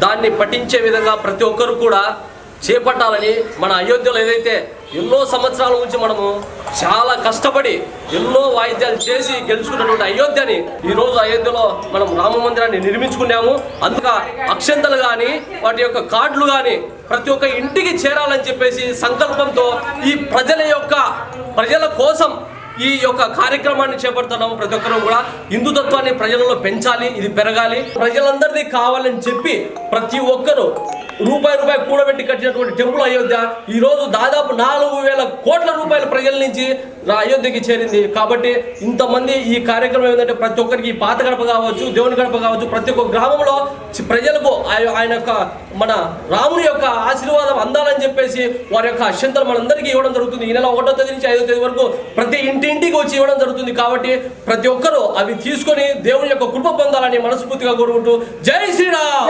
దాన్ని పఠించే విధంగా ప్రతి ఒక్కరు కూడా చేపట్టాలని మన అయోధ్యలో ఏదైతే ఎన్నో సంవత్సరాల నుంచి మనము చాలా కష్టపడి ఎన్నో వాయిద్యాలు చేసి గెలుచుకున్నటువంటి అయోధ్యని ఈ రోజు అయోధ్యలో మనం రామ మందిరాన్ని నిర్మించుకున్నాము. అందుక అక్షంతలు కానీ వాటి యొక్క కార్డులు కానీ ప్రతి ఒక్క ఇంటికి చేరాలని చెప్పేసి సంకల్పంతో ఈ ప్రజల యొక్క ప్రజల కోసం ఈ యొక్క కార్యక్రమాన్ని చేపడుతున్నాము ప్రతి ఒక్కరూ కూడా. హిందుతత్వాన్ని ప్రజలలో పెంచాలి ఇది పెరగాలి. ప్రజలందరిది కావాలని చెప్పి ప్రతి ఒక్కరూ రూపాయి రూపాయి కూడబెట్టి కట్టినటువంటి టెంపుల్ అయోధ్య ఈ రోజు దాదాపు నాలుగు వేల కోట్ల రూపాయల ప్రజల నుంచి నా అయోధ్యకి చేరింది. కాబట్టి ఇంతమంది ఈ కార్యక్రమం ఏంటంటే ప్రతి ఒక్కరికి ఈ పాత గడప కావచ్చు దేవుని గడప కావచ్చు ప్రతి ఒక్క గ్రామంలో ప్రజలకు ఆయ- ఆయన యొక్క మన రాముని యొక్క ఆశీర్వాదం అందాలని చెప్పేసి వారి యొక్క అత్యంతలు మనందరికీ ఇవ్వడం జరుగుతుంది. ఈ నెల ఒకటో తేదీ నుంచి ఐదో తేదీ వరకు ప్రతి ఇంటింటికి వచ్చి ఇవ్వడం జరుగుతుంది. కాబట్టి ప్రతి ఒక్కరూ అవి తీసుకొని దేవుని యొక్క కృప పొందాలని మనస్ఫూర్తిగా కోరుకుంటూ జై శ్రీరామ్!